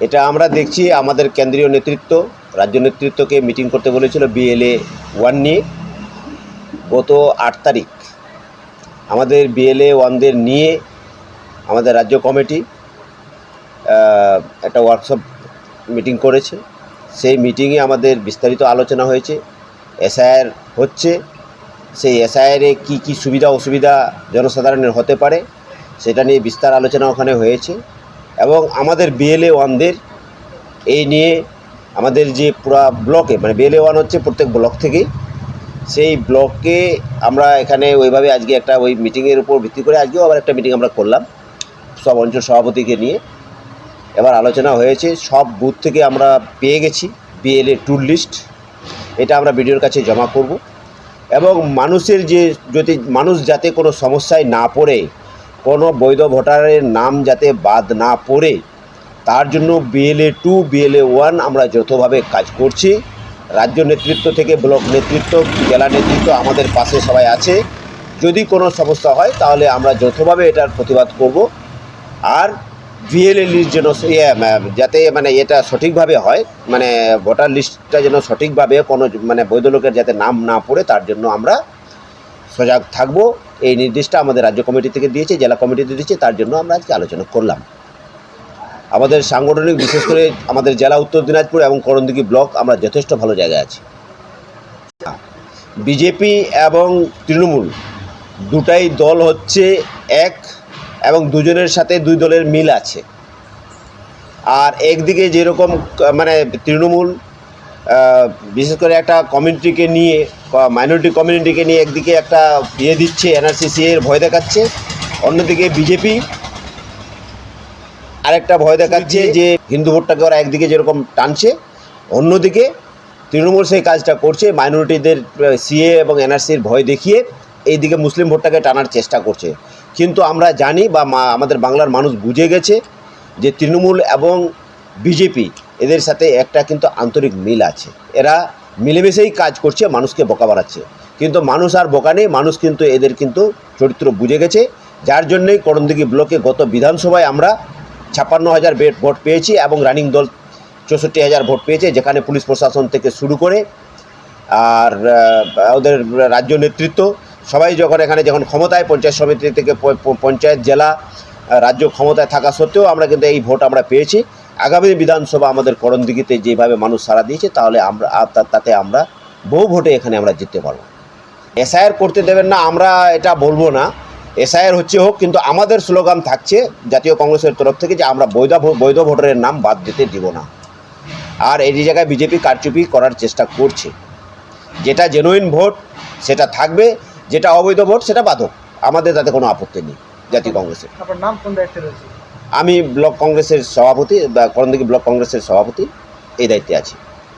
এটা আমরা দেখছি আমাদের কেন্দ্রীয় নেতৃত্ব, রাজ্য নেতৃত্বকে মিটিং করতে বলেছিল বিএলএ ওয়ান নিয়ে গত আট তারিখ। আমাদের বিএলএ ওয়ানদের নিয়ে আমাদের রাজ্য কমিটি একটা ওয়ার্কশপ মিটিং করেছে। সেই মিটিংয়ে আমাদের বিস্তারিত আলোচনা হয়েছে, এসআইআর হচ্ছে। সেই এসআইআরে কী কী সুবিধা অসুবিধা জনসাধারণের হতে পারে, সেটা নিয়ে বিস্তার আলোচনা ওখানে হয়েছে। এবং আমাদের বিএলএ ওয়ানদের এই নিয়ে আমাদের যে পুরা ব্লকে মানে বিএলএ ওয়ান হচ্ছে প্রত্যেক ব্লক থেকেই, সেই ব্লকে আমরা এখানে ওইভাবে আজকে একটা ওই মিটিংয়ের উপর ভিত্তি করে আজকেও আবার একটা মিটিং আমরা করলাম, সব অঞ্চল সভাপতিকে নিয়ে। এবার আলোচনা হয়েছে, সব বুথ থেকে আমরা পেয়ে গেছি বিএলএ টুর লিস্ট এটা আমরা বিডিওর কাছে জমা করব। এবং মানুষের যে যদি, মানুষ যাতে কোনো সমস্যায় না পড়ে কোনো বৈধ ভোটারের নাম যাতে বাদ না পড়ে, তার জন্য বিএলএ টু বিএলএ ওয়ান আমরা যৌথভাবে কাজ করছি। রাজ্য নেতৃত্ব থেকে ব্লক নেতৃত্ব, জেলা নেতৃত্ব আমাদের পাশে সবাই আছে। যদি কোনো সমস্যা হয়, তাহলে আমরা যৌথভাবে এটার প্রতিবাদ করব। আর ভিএলএ লিস্ট যেন যাতে মানে এটা সঠিকভাবে হয় মানে ভোটার লিস্টটা যেন সঠিকভাবে কোনো মানে বৈধ লোকের যাতে নাম না পড়ে, তার জন্য আমরা সজাগ থাকব। এই নির্দেশটা আমাদের রাজ্য কমিটি থেকে দিয়েছে, জেলা কমিটিতে দিয়েছে, তার জন্য আমরা আজকে আলোচনা করলাম। আমাদের সাংগঠনিক, বিশেষ করে আমাদের জেলা উত্তর দিনাজপুর এবং করণদিঘি ব্লক, আমরা যথেষ্ট ভালো জায়গায় আছি। বিজেপি এবং তৃণমূল দুটাই দল হচ্ছে এক এবং দুজনের সাথে দুই দলের মিল আছে। আর একদিকে যেরকম মানে তৃণমূল বিশেষ করে একটা কমিউনিটিকে নিয়ে মাইনরিটি কমিউনিটিকে নিয়ে একদিকে একটা ইয়ে দিচ্ছে এনআরসিসি এর ভয় দেখাচ্ছে অন্যদিকে বিজেপি আরেকটা ভয় দেখাচ্ছে যে হিন্দু ভোটটাকে ওরা একদিকে যেরকম টানছে অন্যদিকে তৃণমূল সেই কাজটা করছে মাইনরিটিদের সিএ এবং এনআরসির ভয় দেখিয়ে এইদিকে মুসলিম ভোটটাকে টানার চেষ্টা করছে। কিন্তু আমরা জানি বা আমাদের বাংলার মানুষ বুঝে গেছে যে তৃণমূল এবং বিজেপি এদের সাথে একটা কিন্তু আন্তরিক মিল আছে। এরা মিলেমিশেই কাজ করছে, মানুষকে বোকা বাড়াচ্ছে কিন্তু মানুষ আর বোকা নেই, মানুষ কিন্তু এদের কিন্তু চরিত্র বুঝে গেছে। যার জন্যই করণদিঘি ব্লকে গত বিধানসভায় আমরা ছাপ্পান্ন হাজার ভোট পেয়েছি এবং রানিং দল চৌষট্টি হাজার ভোট পেয়েছে, যেখানে পুলিশ প্রশাসন থেকে শুরু করে আর ওদের রাজ্য নেতৃত্ব। সবাই যখন এখানে যখন ক্ষমতায়, পঞ্চায়েত সমিতি থেকে পঞ্চায়েত জেলা রাজ্য ক্ষমতায় থাকা সত্ত্বেও আমরা কিন্তু এই ভোট আমরা পেয়েছি। আগামী বিধানসভা আমাদের করণদিঘিতে যেভাবে মানুষ সাড়া দিয়েছে, তাহলে আমরা তাতে আমরা বহু ভোটে এখানে আমরা জিততে পারব। এসআইআর করতে দেবেন না, আমরা এটা বলব না। এসআইআর হচ্ছে হোক, কিন্তু আমাদের স্লোগান থাকছে জাতীয় কংগ্রেসের তরফ থেকে যে আমরা বৈধ বৈধ ভোটারের নাম বাদ দিতে দিব না। আর এই জায়গায় বিজেপি কারচুপি করার চেষ্টা করছে। যেটা জেনুইন ভোট, সেটা থাকবে, যেটা অবৈধ ভোট, সেটা বাধক। আমাদের তাতে কোনো আপত্তি নেই জাতীয় কংগ্রেসের। আপনার নাম কোন দায়িত্বে রয়েছে? আমি ব্লক কংগ্রেসের সভাপতি বা করণদিঘি ব্লক কংগ্রেসের সভাপতি এই দায়িত্বে আছি।